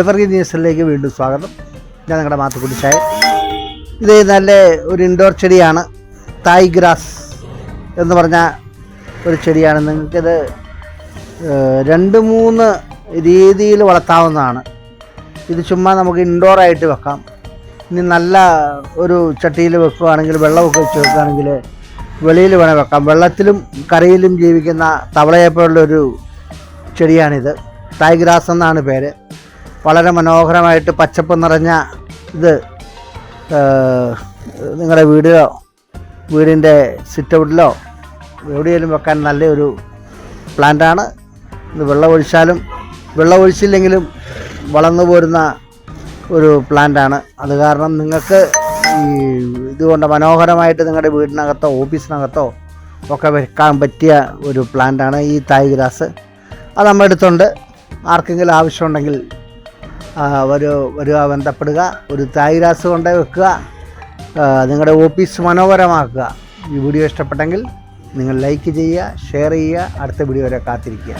Evergreen ന്യൂസിലേക്ക് വീണ്ടും സ്വാഗതം. ഞാൻ നിങ്ങളുടെ മാത്തുക്കുട്ടി ചായ ഇത് നല്ല ഒരു ഇൻഡോർ ചെടിയാണ് തായ് ഗ്രാസ് എന്ന് പറഞ്ഞ ഒരു ചെടിയാണ്. നിങ്ങൾക്കിത് രണ്ട് മൂന്ന് രീതിയിൽ വളർത്താവുന്നതാണ്. ഇത് ചുമ്മാ നമുക്ക് ഇൻഡോർ ആയിട്ട് വെക്കാം. ഇനി നല്ല ഒരു ചട്ടിയിൽ വെക്കുകയാണെങ്കിൽ വെള്ളമൊക്കെ വെച്ച് വെക്കുകയാണെങ്കിൽ വെളിയിൽ വേണേൽ വെക്കാം. വെള്ളത്തിലും കരയിലും ജീവിക്കുന്ന തവളയെപ്പോലുള്ളൊരു ചെടിയാണിത്. തായ് ഗ്രാസ് എന്നാണ് പേര്. വളരെ മനോഹരമായിട്ട് പച്ചപ്പ് നിറഞ്ഞ ഇത് നിങ്ങളുടെ വീടിലോ വീടിന്റെ സിറ്റൗട്ടിലോ എവിടെയെങ്കിലും വെക്കാൻ നല്ലൊരു പ്ലാന്റാണ്. ഇത് വെള്ളമൊഴിച്ചാലും വെള്ളമൊഴിച്ചില്ലെങ്കിലും വളർന്നു പോരുന്ന ഒരു പ്ലാന്റാണ്. അത് കാരണം നിങ്ങൾക്ക് ഈ ഇതുകൊണ്ട് മനോഹരമായിട്ട് നിങ്ങളുടെ വീടിനകത്തോ ഓഫീസിനകത്തോ ഒക്കെ വെക്കാൻ പറ്റിയ ഒരു പ്ലാന്റാണ് ഈ തായ് ഗ്രാസ്. അത് നമ്മൾ അടുത്തുണ്ട് ആർക്കെങ്കിലും ആവശ്യമുണ്ടെങ്കിൽ വരൂ വരിക ബന്ധപ്പെടുക. ഒരു തായ് ഗ്രാസ് കൊണ്ട് വെക്കുക. നിങ്ങളുടെ ഓഫീസ് മനോഹരമാക്കുക. ഈ വീഡിയോ ഇഷ്ടപ്പെട്ടെങ്കിൽ നിങ്ങൾ ലൈക്ക് ചെയ്യുക ഷെയർ ചെയ്യുക. അടുത്ത വീഡിയോ വരെ കാത്തിരിക്കുക.